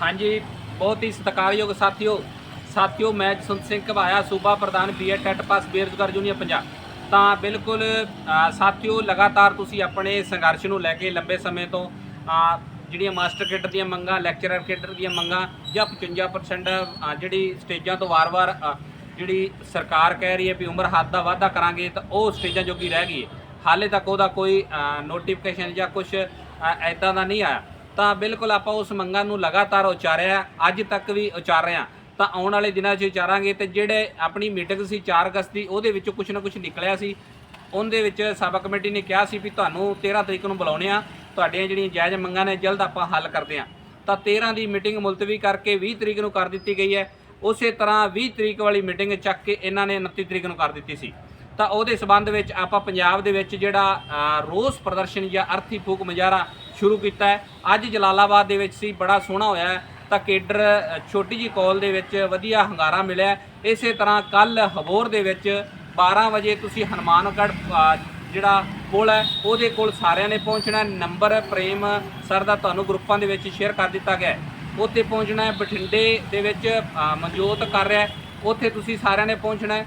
ਹਾਂਜੀ, ਬਹੁਤ ਹੀ ਸਤਿਕਾਰਯੋਗ ਸਾਥੀਓ ਸਾਥੀਓ, ਮੈਂ ਜਸਵੰਤ ਸਿੰਘ ਘਵਾਇਆ, ਸੂਬਾ ਪ੍ਰਧਾਨ ਬੀਐਡ ਟੈਟ ਪਾਸ ਬੇਰੁਜ਼ਗਾਰ ਯੂਨੀਅਨ ਪੰਜਾਬ। ਤਾਂ ਬਿਲਕੁਲ ਸਾਥੀਓ, ਲਗਾਤਾਰ ਤੁਸੀਂ ਆਪਣੇ ਸੰਘਰਸ਼ ਨੂੰ ਲੈ ਕੇ ਲੰਬੇ ਸਮੇਂ ਤੋਂ ਜਿਹੜੀਆਂ ਮਾਸਟਰ ਕੇਡਰ ਦੀਆਂ ਮੰਗਾਂ, ਲੈਕਚਰਰ ਕੇਡਰ ਦੀਆਂ ਮੰਗਾਂ, ਜਾਂ 55% ਜਿਹੜੀ ਸਟੇਜਾਂ ਤੋਂ ਵਾਰ-ਵਾਰ ਜਿਹੜੀ ਸਰਕਾਰ ਕਹਿ ਰਹੀ ਹੈ ਵੀ ਉਮਰ ਹੱਦ ਦਾ ਵਾਅਦਾ ਕਰਾਂਗੇ, ਤਾਂ ਉਹ ਸਟੇਜਾਂ ਜੋਗੀ ਰਹਿ ਗਈ ਹੈ। ਹਾਲੇ ਤੱਕ ਉਹਦਾ ਕੋਈ ਨੋਟੀਫਿਕੇਸ਼ਨ ਜਾਂ ਕੁਝ ਐਦਾਂ ਦਾ ਨਹੀਂ ਆਇਆ। ਤਾਂ ਬਿਲਕੁਲ ਆਪਾਂ ਉਸ ਮੰਗਾਂ ਨੂੰ ਲਗਾਤਾਰ ਉਚਾਰਿਆ ਅੱਜ ਤੱਕ ਵੀ ਉਚਾਰ ਰਹੇ ਹਾਂ। ਤਾਂ ਆਉਣ ਵਾਲੇ ਦਿਨਾਂ 'ਚ ਉਚਾਰਾਂਗੇ ਤੇ ਜਿਹੜੇ ਆਪਣੀ ਮੀਟਿੰਗ ਸੀ 4 ਅਗਸਤ ਦੀ, ਉਹਦੇ ਵਿੱਚੋਂ ਕੁਝ ਨਾ ਕੁਝ ਨਿਕਲਿਆ ਸੀ। ਉਹਦੇ ਵਿੱਚ ਸਭਾ ਕਮੇਟੀ ਨੇ ਕਿਹਾ ਸੀ ਵੀ ਤੁਹਾਨੂੰ 13 ਤਰੀਕ ਨੂੰ ਬੁਲਾਉਣੇ ਆ। ਤੁਹਾਡੀਆਂ ਜਿਹੜੀਆਂ ਜਾਇਜ਼ ਮੰਗਾਂ ਨੇ, ਜਲਦ ਆਪਾਂ ਹੱਲ ਕਰਦੇ ਆ। ਤਾਂ 13 ਦੀ ਮੀਟਿੰਗ ਮੁਲਤਵੀ ਕਰਕੇ 20 ਤਰੀਕ ਨੂੰ ਕਰ ਦਿੱਤੀ ਗਈ ਹੈ। ਉਸੇ ਤਰ੍ਹਾਂ 20 ਤਰੀਕ ਵਾਲੀ ਮੀਟਿੰਗ ਚੱਕ ਕੇ ਇਹਨਾਂ ਨੇ 29 ਤਰੀਕ ਨੂੰ ਕਰ ਦਿੱਤੀ ਸੀ। ਤਾਂ ਉਹਦੇ ਸਬੰਧ ਵਿੱਚ ਆਪਾਂ ਪੰਜਾਬ ਦੇ ਵਿੱਚ ਜਿਹੜਾ ਰੋਸ ਪ੍ਰਦਰਸ਼ਨ ਜਾਂ ਅਰਥੀ ਫੂਕ ਮੁਜ਼ਾਹਰਾ ਸ਼ੁਰੂ ਕੀਤਾ ਹੈ। ਅੱਜ ਜਲਾਲਾਬਾਦ ਦੇ ਵਿੱਚ ਸੀ, ਬੜਾ ਸੋਹਣਾ ਹੋਇਆ ਤਾਂ ਕੇਡਰ ਛੋਟੀ ਜੀ ਕਾਲ ਦੇ ਵਿੱਚ ਵਧੀਆ ਹੰਗਾਰਾ ਮਿਲਿਆ ਇਸੇ ਤਰ੍ਹਾਂ ਕੱਲ ਹਬੋਰ ਦੇ ਵਿੱਚ 12 ਵਜੇ ਤੁਸੀਂ ਹਨੂਮਾਨਗੜ੍ਹ ਜਿਹੜਾ ਕੋਲ ਹੈ, ਉਹਦੇ ਕੋਲ ਸਾਰਿਆਂ ਨੇ ਪਹੁੰਚਣਾ ਨੰਬਰ ਪ੍ਰੇਮ ਸਰ ਦਾ ਤੁਹਾਨੂੰ ਗਰੁੱਪਾਂ ਦੇ ਵਿੱਚ ਸ਼ੇਅਰ ਕਰ ਦਿੱਤਾ ਗਿਆ ਉੱਥੇ ਪਹੁੰਚਣਾ ਹੈ, ਬਠਿੰਡੇ ਦੇ ਵਿੱਚ ਮਨਜੋਤ ਕਰ ਰਿਹਾ ਉੱਥੇ ਤੁਸੀਂ ਸਾਰਿਆਂ ਨੇ ਪਹੁੰਚਣਾ ਹੈ।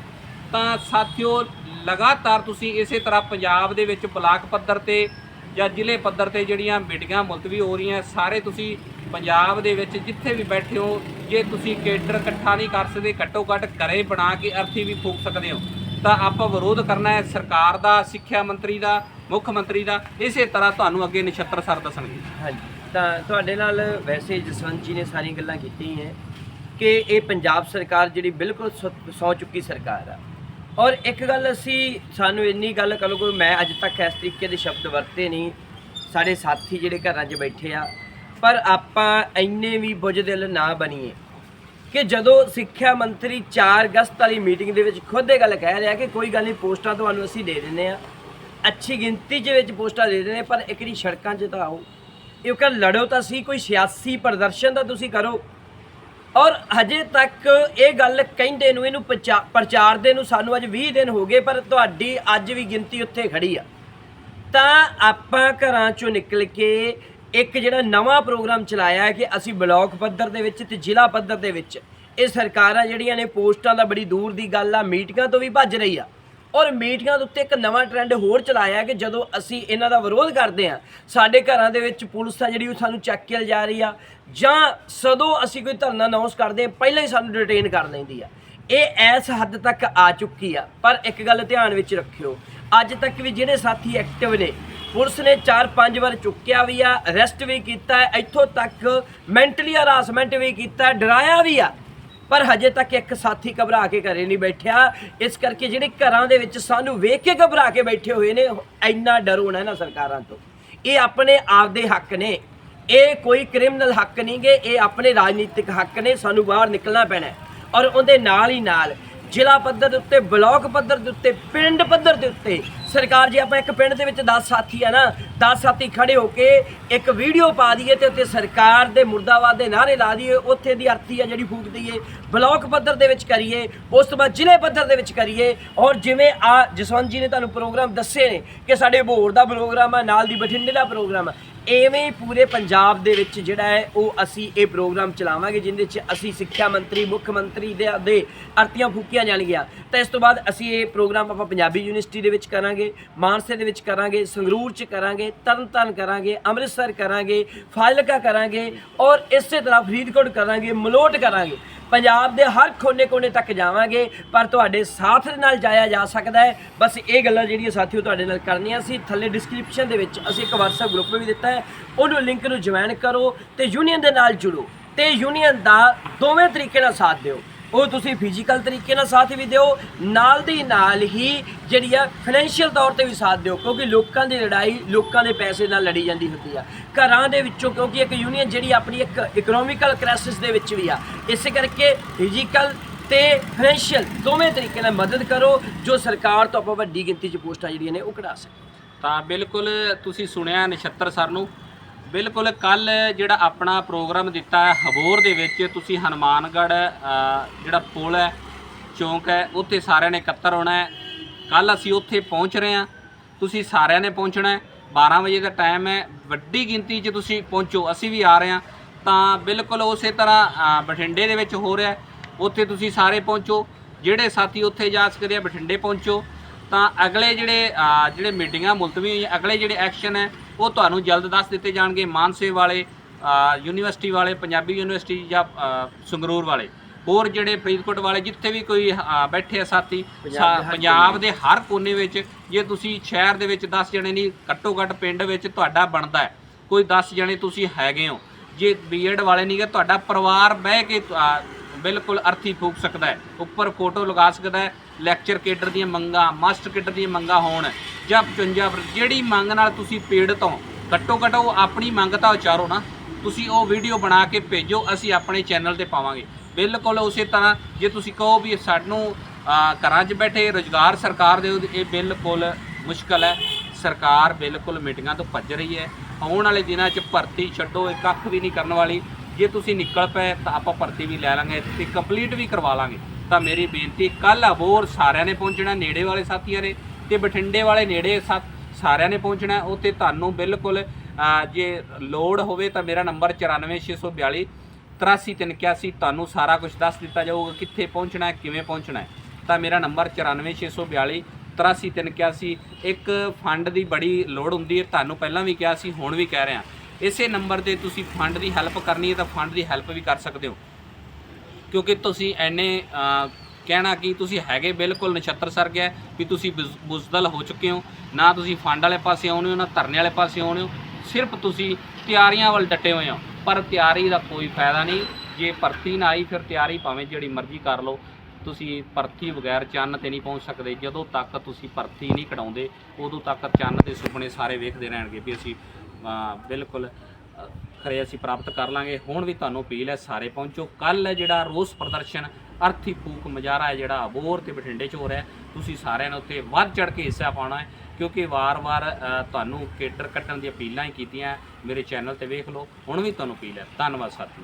ਤਾਂ ਸਾਥੀਓ ਲਗਾਤਾਰ ਤੁਸੀਂ ਇਸੇ ਤਰ੍ਹਾਂ ਪੰਜਾਬ ਦੇ ਵਿੱਚ ਬਲਾਕ ਪੱਧਰ ਤੇ ਜਾਂ ਜ਼ਿਲ੍ਹੇ ਪੱਧਰ ਤੇ ਜਿਹੜੀਆਂ ਮੀਟਿੰਗਾਂ ਮੁਲਤਵੀ ਹੋ ਰਹੀਆਂ, ਸਾਰੇ ਤੁਸੀਂ ਪੰਜਾਬ ਦੇ ਵਿੱਚ ਜਿੱਥੇ ਵੀ ਬੈਠੇ ਹੋ, ਜੇ ਤੁਸੀਂ ਕੇਡਰ ਇਕੱਠਾ ਨਹੀਂ ਕਰ ਸਕਦੇ, ਘੱਟੋ ਘੱਟ ਘਰੇ ਬਣਾ ਕੇ ਅਰਥੀ ਵੀ ਫੂਕ ਸਕਦੇ ਹੋ, ਤਾਂ ਆਪਾਂ ਵਿਰੋਧ ਕਰਨਾ ਹੈ ਸਰਕਾਰ ਦਾ, ਸਿੱਖਿਆ ਮੰਤਰੀ ਦਾ, ਮੁੱਖ ਮੰਤਰੀ ਦਾ, ਇਸੇ ਤਰ੍ਹਾਂ ਤੁਹਾਨੂੰ ਅੱਗੇ ਨਛੱਤਰ ਸਰ ਦੱਸਣਗੇ। ਹਾਂਜੀ, ਤਾਂ ਤੁਹਾਡੇ ਨਾਲ ਵੈਸੇ ਜਸਵੰਤ ਜੀ ਨੇ ਸਾਰੀਆਂ ਗੱਲਾਂ ਕੀਤੀਆਂ ਹੈ ਕਿ ਇਹ ਪੰਜਾਬ ਸਰਕਾਰ ਜਿਹੜੀ ਬਿਲਕੁਲ ਸੌ- ਸੌ ਚੁੱਕੀ ਸਰਕਾਰ ਆ ਔਰ ਇੱਕ ਗੱਲ ਅਸੀਂ ਸਾਨੂੰ ਇੰਨੀ ਗੱਲ ਕਰੋ ਕੋਈ ਮੈਂ ਅੱਜ ਤੱਕ ਇਸ ਤਰੀਕੇ ਦੇ ਸ਼ਬਦ ਵਰਤੇ ਨਹੀਂ। ਸਾਡੇ ਸਾਥੀ ਜਿਹੜੇ ਘਰਾਂ 'ਚ ਬੈਠੇ ਆ ਪਰ ਆਪਾਂ ਇੰਨੇ ਵੀ ਬੁਝਦਿਲ ਨਾ ਬਣੀਏ ਕਿ ਜਦੋਂ ਸਿੱਖਿਆ ਮੰਤਰੀ 4 ਅਗਸਤ ਵਾਲੀ ਮੀਟਿੰਗ ਦੇ ਵਿੱਚ ਖੁਦ ਇਹ ਗੱਲ ਕਹਿ ਰਿਹਾ ਕਿ ਕੋਈ ਗੱਲ ਨਹੀਂ ਪੋਸਟਾਂ ਤੁਹਾਨੂੰ ਅਸੀਂ ਦੇ ਦਿੰਦੇ ਆ। ਅੱਛੀ ਗਿਣਤੀ 'ਚ ਵਿੱਚ ਪੋਸਟਾਂ ਦੇ ਦਿੰਦੇ ਆ, ਪਰ ਇੱਕ ਵਾਰੀ ਸੜਕਾਂ 'ਚ ਤਾਂ ਆਓ। ਇਹ ਕਰ ਲੜੋ ਤਾਂ ਸੀ ਕੋਈ ਸਿਆਸੀ ਪ੍ਰਦਰਸ਼ਨ ਤਾਂ ਤੁਸੀਂ ਕਰੋ। ਔਰ ਹਜੇ ਤੱਕ ਇਹ ਗੱਲ ਕਹਿੰਦੇ ਨੂੰ, ਇਹਨੂੰ ਪ੍ਰਚਾ- ਪ੍ਰਚਾਰਦੇ ਨੂੰ ਸਾਨੂੰ ਅੱਜ 20 ਦਿਨ ਹੋ ਗਏ, ਪਰ ਤੁਹਾਡੀ ਅੱਜ ਵੀ ਗਿਣਤੀ ਉੱਥੇ ਖੜੀ ਆ। ਤਾਂ ਆਪਾਂ ਘਰਾਂ ਚੋਂ ਨਿਕਲ ਕੇ ਇੱਕ ਜਿਹੜਾ ਨਵਾਂ ਪ੍ਰੋਗਰਾਮ ਚਲਾਇਆ ਕਿ ਅਸੀਂ ਬਲਾਕ ਪੱਧਰ ਦੇ ਵਿੱਚ ਤੇ ਜ਼ਿਲ੍ਹਾ ਪੱਧਰ ਦੇ ਵਿੱਚ, ਇਹ ਸਰਕਾਰਾਂ ਜਿਹੜੀਆਂ ਨੇ ਪੋਸਟਾਂ ਦਾ ਬੜੀ ਦੂਰ ਦੀ ਗੱਲ ਆ, ਮੀਟਿੰਗਾਂ ਤੋਂ ਵੀ ਭੱਜ ਰਹੀ ਆ। ਔਰ ਮੀਟਿੰਗਾਂ ਦੇ ਉੱਤੇ ਇੱਕ ਨਵਾਂ ਟ੍ਰੈਂਡ ਹੋਰ ਚਲਾਇਆ ਕਿ ਜਦੋਂ ਅਸੀਂ ਇਹਨਾਂ ਦਾ ਵਿਰੋਧ ਕਰਦੇ ਆ ਸਾਡੇ ਘਰਾਂ ਦੇ ਵਿੱਚ ਪੁਲਿਸ ਆ ਜਿਹੜੀ ਉਹ ਸਾਨੂੰ ਚੱਕ ਕੇ ਲਿਜਾ ਰਹੀ ਆ, ਜਾਂ ਸਦੋਂ ਅਸੀਂ ਕੋਈ ਧਰਨਾ ਅਨਾਉਂਸ ਕਰਦੇ ਆ ਪਹਿਲਾਂ ਹੀ ਸਾਨੂੰ ਡਿਟੇਨ ਕਰ ਲੈਂਦੀ ਆ। ਇਹ ਐਸ ਹੱਦ ਤੱਕ ਆ ਚੁੱਕੀ ਆ, ਪਰ ਇੱਕ ਗੱਲ ਧਿਆਨ ਵਿੱਚ ਰੱਖਿਓ, ਅੱਜ ਤੱਕ ਵੀ ਜਿਹੜੇ ਸਾਥੀ ਐਕਟਿਵ ਨੇ, ਪੁਲਿਸ ਨੇ 4-5 ਵਾਰ ਚੁੱਕਿਆ ਵੀ ਆ ਅਰੈਸਟ ਵੀ ਕੀਤਾ, ਇੱਥੋਂ ਤੱਕ ਮੈਂਟਲੀ ਹਰਾਸਮੈਂਟ ਵੀ ਕੀਤਾ, ਡਰਾਇਆ ਵੀ ਆ। ਪਰ ਹਜੇ ਤੱਕ ਇੱਕ ਸਾਥੀ ਘਬਰਾ ਕੇ ਘਰੇ ਨਹੀਂ ਬੈਠਿਆ। ਇਸ ਕਰਕੇ ਜਿਹੜੇ ਘਰਾਂ ਦੇ ਵਿੱਚ ਸਾਨੂੰ ਵੇਖ ਕੇ ਘਬਰਾ ਕੇ ਬੈਠੇ ਹੋਏ ਨੇ, ਇੰਨਾ ਡਰ ਹੋਣਾ ਨਾ ਸਰਕਾਰਾਂ ਤੋਂ। ਇਹ ਆਪਣੇ ਆਪ ਦੇ ਹੱਕ ਨੇ। ਇਹ ਕੋਈ ਕ੍ਰਿਮੀਨਲ ਹੱਕ ਨਹੀਂਗੇ, ਇਹ ਆਪਣੇ ਰਾਜਨੀਤਿਕ ਹੱਕ ਨੇ, ਸਾਨੂੰ ਬਾਹਰ ਨਿਕਲਣਾ ਪੈਣਾ ਔਰ ਉਹਦੇ ਨਾਲ ਹੀ ਨਾਲ ਜ਼ਿਲ੍ਹਾ ਪੱਧਰ ਦੇ ਉੱਤੇ, ਬਲਾਕ ਪੱਧਰ ਦੇ ਉੱਤੇ, ਪਿੰਡ ਪੱਧਰ ਦੇ ਉੱਤੇ। ਸਰਕਾਰ ਜੇ, ਆਪਾਂ ਇੱਕ ਪਿੰਡ ਦੇ ਵਿੱਚ 10 ਸਾਥੀ ਆ ਨਾ 10 ਸਾਥੀ ਖੜੇ ਹੋ ਕੇ ਇੱਕ ਵੀਡੀਓ ਪਾ ਦਈਏ ਤੇ ਉੱਤੇ ਸਰਕਾਰ ਦੇ ਮੁਰਦਾਬਾਦ ਦੇ ਨਾਅਰੇ ਲਾ ਦਈਏ। ਉੱਥੇ ਦੀ ਅਰਥੀ ਆ ਜਿਹੜੀ ਫੂਕ ਦਈਏ, ਬਲਾਕ ਪੱਧਰ ਦੇ ਵਿੱਚ ਕਰੀਏ, ਉਸ ਤੋਂ ਬਾਅਦ ਜ਼ਿਲ੍ਹੇ ਪੱਧਰ ਦੇ ਵਿੱਚ ਕਰੀਏ। ਔਰ ਜਿਵੇਂ ਆ ਜਸਵੰਤ ਜੀ ਨੇ ਤੁਹਾਨੂੰ ਪ੍ਰੋਗਰਾਮ ਦੱਸੇ ਨੇ ਕਿ ਸਾਡੇ ਭੋਰ ਦਾ ਪ੍ਰੋਗਰਾਮ ਆ, ਨਾਲ ਦੀ ਬਠਿੰਡੇ ਦਾ ਪ੍ਰੋਗਰਾਮ ਆ। ਐਵੇਂ ਹੀ ਪੂਰੇ ਪੰਜਾਬ ਦੇ ਵਿੱਚ ਜਿਹੜਾ ਹੈ ਉਹ ਅਸੀਂ ਇਹ ਪ੍ਰੋਗਰਾਮ ਚਲਾਵਾਂਗੇ, ਜਿੰਦੇ ਵਿੱਚ ਅਸੀਂ ਸਿੱਖਿਆ ਮੰਤਰੀ, ਮੁੱਖ ਮੰਤਰੀ ਦੇ ਦੇ ਅਰਤੀਆਂ ਫੂਕੀਆਂ ਜਾਣਗੀਆਂ। ਤਾਂ ਇਸ ਤੋਂ ਬਾਅਦ ਅਸੀਂ ਇਹ ਪ੍ਰੋਗਰਾਮ ਆਪਾਂ ਪੰਜਾਬੀ ਯੂਨੀਵਰਸਿਟੀ ਦੇ ਵਿੱਚ ਕਰਾਂਗੇ, ਮਾਨਸੇ ਦੇ ਵਿੱਚ ਕਰਾਂਗੇ, ਸੰਗਰੂਰ 'ਚ ਕਰਾਂਗੇ, ਤਰਨਤਾਰਨ ਕਰਾਂਗੇ, ਅੰਮ੍ਰਿਤਸਰ ਕਰਾਂਗੇ, ਫਾਜ਼ਿਲਕਾ ਕਰਾਂਗੇ ਔਰ ਇਸੇ ਤਰ੍ਹਾਂ ਫਰੀਦਕੋਟ ਕਰਾਂਗੇ, ਮਲੋਟ ਕਰਾਂਗੇ। ਪੰਜਾਬ ਦੇ ਹਰ ਕੋਨੇ-ਕੋਨੇ ਤੱਕ ਜਾਵਾਂਗੇ, ਪਰ ਤੁਹਾਡੇ ਸਾਥ ਦੇ ਨਾਲ ਜਾਇਆ ਜਾ ਸਕਦਾ ਹੈ। ਬਸ ਇਹ ਗੱਲਾਂ ਜਿਹੜੀਆਂ ਸਾਥੀਓ ਤੁਹਾਡੇ ਨਾਲ ਕਰਨੀਆਂ ਸੀ, ਥੱਲੇ ਡਿਸਕ੍ਰਿਪਸ਼ਨ ਦੇ ਵਿੱਚ ਅਸੀਂ ਇੱਕ WhatsApp ਗਰੁੱਪ ਵੀ ਦਿੱਤਾ ਹੈ। ਉਹਨੂੰ ਲਿੰਕ ਨੂੰ ਜੁਆਇਨ ਕਰੋ ਤੇ ਯੂਨੀਅਨ ਦੇ ਨਾਲ ਜੁੜੋ ਤੇ ਯੂਨੀਅਨ ਦਾ ਦੋਵੇਂ ਤਰੀਕੇ ਨਾਲ ਸਾਥ ਦਿਓ। ਉਹ ਤੁਸੀਂ ਫਿਜ਼ੀਕਲ ਤਰੀਕੇ ਨਾਲ ਸਾਥ ਵੀ ਦਿਓ, ਨਾਲ ਦੀ ਨਾਲ ਹੀ ਜਿਹੜੀ ਆ ਫਾਈਨੈਂਸ਼ੀਅਲ ਤੌਰ ਤੇ ਵੀ ਸਾਥ ਦਿਓ, ਕਿਉਂਕਿ ਲੋਕਾਂ ਦੀ ਲੜਾਈ ਲੋਕਾਂ ਦੇ ਪੈਸੇ ਨਾਲ ਲੜੀ ਜਾਂਦੀ ਹੁੰਦੀ ਆ। ਘਰਾਂ ਦੇ ਵਿੱਚੋਂ, ਕਿਉਂਕਿ ਇੱਕ ਯੂਨੀਅਨ ਜਿਹੜੀ ਆਪਣੀ ਇੱਕ ਇਕਨੋਮਿਕਲ ਕ੍ਰਾਈਸਿਸ ਦੇ ਵਿੱਚ ਵੀ ਆ। ਇਸੇ ਕਰਕੇ ਫਿਜ਼ੀਕਲ ਤੇ ਫਾਈਨੈਂਸ਼ੀਅਲ ਦੋਵੇਂ ਤਰੀਕੇ ਨਾਲ ਮਦਦ ਕਰੋ, ਜੋ ਸਰਕਾਰ ਤੋਂ ਆਪਾਂ ਵੱਡੀ ਗਿਣਤੀ 'ਚ ਪੋਸਟਾਂ ਜਿਹੜੀਆਂ ਨੇ ਉਹ ਕਢਾ ਸਕੀਏ ਤਾਂ ਬਿਲਕੁਲ ਤੁਸੀਂ ਸੁਣਿਆ ਨਛੱਤਰ ਸਰ ਨੂੰ। ਬਿਲਕੁਲ ਕੱਲ ਜਿਹੜਾ ਆਪਣਾ ਪ੍ਰੋਗਰਾਮ ਦਿੱਤਾ ਹੈ ਹਬੋਰ ਦੇ ਵਿੱਚ, ਤੁਸੀਂ ਹਨੂਮਾਨਗੜ੍ਹ ਜਿਹੜਾ ਪੁਲ ਹੈ, ਚੌਂਕ ਹੈ, ਉੱਥੇ ਸਾਰਿਆਂ ਨੇ ਇਕੱਤਰ ਹੋਣਾ ਹੈ। ਕੱਲ ਅਸੀਂ ਉੱਥੇ ਪਹੁੰਚ ਰਹੇ ਹਾਂ। ਤੁਸੀਂ ਸਾਰਿਆਂ ਨੇ ਪਹੁੰਚਣਾ ਹੈ। 12 ਵਜੇ ਦਾ ਟਾਈਮ ਹੈ। ਵੱਡੀ ਗਿਣਤੀ 'ਚ ਤੁਸੀਂ ਪਹੁੰਚੋ। ਅਸੀਂ ਵੀ ਆ ਰਹੇ ਹਾਂ। ਤਾਂ ਬਿਲਕੁਲ ਉਸੇ ਤਰ੍ਹਾਂ ਬਠਿੰਡੇ ਦੇ ਵਿੱਚ ਹੋ ਰਿਹਾ ਉੱਥੇ ਤੁਸੀਂ ਸਾਰੇ ਪਹੁੰਚੋ। ਜਿਹੜੇ ਸਾਥੀ ਉੱਥੇ ਜਾ ਸਕਦੇ ਆ, ਬਠਿੰਡੇ ਪਹੁੰਚੋ। ਤਾਂ ਅਗਲੇ ਜਿਹੜੇ ਜਿਹੜੇ ਮੀਟਿੰਗਾਂ ਮੁਲਤਵੀ ਹੋਈਆਂ, ਅਗਲੇ ਜਿਹੜੇ ਐਕਸ਼ਨ ਹੈ ਉਹ ਤੁਹਾਨੂੰ ਜਲਦ ਦੱਸ ਦਿੱਤੇ ਜਾਣਗੇ ਮਾਨਸੇ ਵਾਲੇ ਯੂਨੀਵਰਸਿਟੀ ਵਾਲੇ ਪੰਜਾਬੀ ਯੂਨੀਵਰਸਿਟੀ ਜਾਂ ਸੰਗਰੂਰ ਵਾਲੇ। ਹੋਰ ਜਿਹੜੇ ਫਰੀਦਕੋਟ ਵਾਲੇ ਜਿੱਥੇ ਵੀ ਕੋਈ ਬੈਠੇ ਆ ਸਾਥੀ ਪੰਜਾਬ ਦੇ ਹਰ ਕੋਨੇ ਵਿੱਚ। ਜੇ ਤੁਸੀਂ ਸ਼ਹਿਰ ਦੇ ਵਿੱਚ 10 ਜਣੇ ਨਹੀਂ ਘੱਟੋ ਘੱਟ ਪਿੰਡ ਵਿੱਚ ਤੁਹਾਡਾ ਬਣਦਾ ਹੈ। ਕੋਈ 10 ਜਣੇ ਤੁਸੀਂ ਹੈਗੇ ਹੋ। ਜੇ ਬੀਐਡ ਵਾਲੇ ਨਹੀਂਗੇ ਤੁਹਾਡਾ ਪਰਿਵਾਰ ਬਹਿ ਕੇ ਬਿਲਕੁਲ ਅਰਥੀ ਫੂਕ ਸਕਦਾ ਹੈ, ਉੱਪਰ ਫੋਟੋ ਲਗਾ ਸਕਦਾ ਹੈ ਲੈਕਚਰ ਕੇਡਰ ਦੀਆਂ ਮੰਗਾਂ ਮਾਸਟਰ ਕੇਡਰ ਦੀਆਂ ਮੰਗਾਂ ਹੋਣ, ਜਾਂ 55 ਜਿਹੜੀ ਮੰਗ ਨਾਲ ਤੁਸੀਂ ਪੀੜਤ ਹੋ, ਘੱਟੋ ਘੱਟ ਉਹ ਆਪਣੀ ਮੰਗ ਤਾਂ ਉਚਾਰੋ ਨਾ, ਤੁਸੀਂ ਉਹ ਵੀਡੀਓ ਬਣਾ ਕੇ ਭੇਜੋ, ਅਸੀਂ ਆਪਣੇ ਚੈਨਲ ਤੇ ਪਾਵਾਂਗੇ। ਬਿਲਕੁਲ ਉਸੇ ਤਰ੍ਹਾਂ, ਜੇ ਤੁਸੀਂ ਕਹੋ ਵੀ ਸਾਨੂੰ ਘਰਾਂ 'ਚ ਬੈਠੇ ਰੋਜ਼ਗਾਰ ਸਰਕਾਰ ਦੇ ਇਹ ਬਿਲਕੁਲ ਮੁਸ਼ਕਲ ਹੈ। ਸਰਕਾਰ ਬਿਲਕੁਲ ਮੀਟਿੰਗਾਂ ਤੋਂ ਭੱਜ ਰਹੀ ਹੈ। ਆਉਣ ਵਾਲੇ ਦਿਨਾਂ 'ਚ ਭਰਤੀ ਛੱਡੋ ਇਹ ਕੱਖ ਵੀ ਨਹੀਂ ਕਰਨ ਵਾਲੀ। ਜੇ ਤੁਸੀਂ ਨਿਕਲ ਪਏ ਤਾਂ ਆਪਾਂ ਭਰਤੀ ਵੀ ਲੈ ਲਾਂਗੇ ਤੇ ਕੰਪਲੀਟ ਵੀ ਕਰਵਾ ਲਾਂਗੇ। ਤਾਂ ਮੇਰੀ ਬੇਨਤੀ ਕੱਲ ਅਬੋਰ ਸਾਰਿਆਂ ਨੇ ਪਹੁੰਚਣਾ, ਨੇੜੇ ਵਾਲੇ ਸਾਥੀਆਂ ਨੇ ਤੇ ਬਠਿੰਡੇ ਵਾਲੇ ਨੇੜੇ ਸਾ- ਸਾਰਿਆਂ ਨੇ ਪਹੁੰਚਣਾ, ਉੱਥੇ ਤੁਹਾਨੂੰ ਬਿਲਕੁਲ ਜੇ ਲੋੜ ਹੋਵੇ ਤਾਂ ਮੇਰਾ ਨੰਬਰ 94642 83381 ਤੁਹਾਨੂੰ ਸਾਰਾ ਕੁਝ ਦੱਸ ਦਿੱਤਾ ਜਾਊਗਾ ਕਿੱਥੇ ਪਹੁੰਚਣਾ ਹੈ ਕਿਵੇਂ ਪਹੁੰਚਣਾ ਹੈ। ਤਾਂ ਮੇਰਾ ਨੰਬਰ 94642 83381 ਇੱਕ ਫੰਡ ਦੀ ਬੜੀ ਲੋੜ ਹੁੰਦੀ ਹੈ, ਤੁਹਾਨੂੰ ਪਹਿਲਾਂ ਵੀ ਕਿਹਾ ਸੀ, ਹੁਣ ਵੀ ਕਹਿ ਰਿਹਾ। ਇਸੇ ਨੰਬਰ ਤੇ ਤੁਸੀਂ ਫੰਡ ਦੀ ਹੈਲਪ ਕਰਨੀ ਹੈ ਤਾਂ ਫੰਡ ਦੀ ਹੈਲਪ ਵੀ ਕਰ ਸਕਦੇ ਹੋ। ਕਿਉਂਕਿ ਤੁਸੀਂ ਐਨੇ ਕਹਿਣਾ ਕਿ ਤੁਸੀਂ ਹੈਗੇ ਬਿਲਕੁਲ ਨਛੱਤਰ ਸਰ ਗਿਆ ਵੀ ਤੁਸੀਂ ਬੁਜ਼- ਬੁਜ਼ਦਲ ਹੋ ਚੁੱਕੇ ਹੋ। ਨਾ ਤੁਸੀਂ ਫੰਡ ਵਾਲੇ ਪਾਸੇ ਆਉਣੇ ਹੋ, ਨਾ ਧਰਨੇ ਵਾਲੇ ਪਾਸੇ ਆਉਣੇ ਹੋ। ਸਿਰਫ ਤੁਸੀਂ ਤਿਆਰੀਆਂ ਵੱਲ ਡਟੇ ਹੋਏ ਹੋ। ਪਰ ਤਿਆਰੀ ਦਾ ਕੋਈ ਫਾਇਦਾ ਨਹੀਂ। ਜੇ ਭਰਤੀ ਨਾ ਆਈ ਫਿਰ ਤਿਆਰੀ ਭਾਵੇਂ ਜਿਹੜੀ ਮਰਜ਼ੀ ਕਰ ਲਓ। ਤੁਸੀਂ ਭਰਤੀ ਬਗੈਰ ਚੰਨ ਤੇ ਨਹੀਂ ਪਹੁੰਚ ਸਕਦੇ। ਜਦੋਂ ਤੱਕ ਤੁਸੀਂ ਭਰਤੀ ਨਹੀਂ ਕਢਾਉਂਦੇ ਉਦੋਂ ਤੱਕ ਚੰਨ ਦੇ ਸੁਪਨੇ ਸਾਰੇ ਵੇਖਦੇ ਰਹਿਣਗੇ ਵੀ ਅਸੀਂ ਬਿਲਕੁਲ ਖਰੇ ਅਸੀਂ ਪ੍ਰਾਪਤ ਕਰ ਲਾਂਗੇ। ਹੁਣ ਵੀ ਤੁਹਾਨੂੰ ਅਪੀਲ ਹੈ, ਸਾਰੇ ਪਹੁੰਚੋ। ਕੱਲ ਜਿਹੜਾ ਰੋਸ ਪ੍ਰਦਰਸ਼ਨ, ਅਰਥੀ ਫੂਕ ਮਜਾਰਾ ਹੈ ਜਿਹੜਾ ਅਬੋਰ ਤੇ ਬਠਿੰਡੇ 'ਚ ਹੋ ਰਿਹਾ ਤੁਸੀਂ ਸਾਰਿਆਂ ਨੇ ਉੱਥੇ ਵੱਧ ਚੜ ਕੇ ਹਿੱਸਾ ਪਾਉਣਾ ਹੈ, ਕਿਉਂਕਿ ਵਾਰ-ਵਾਰ ਤੁਹਾਨੂੰ ਕੇਡਰ ਕੱਟਣ ਦੀ ਅਪੀਲਾਂ ਹੀ ਕੀਤੀਆਂ ਮੇਰੇ ਚੈਨਲ ਤੇ ਵੇਖ ਲਓ। ਹੁਣ ਵੀ ਤੁਹਾਨੂੰ ਅਪੀਲ ਹੈ। ਧੰਨਵਾਦ ਸਾਥੀ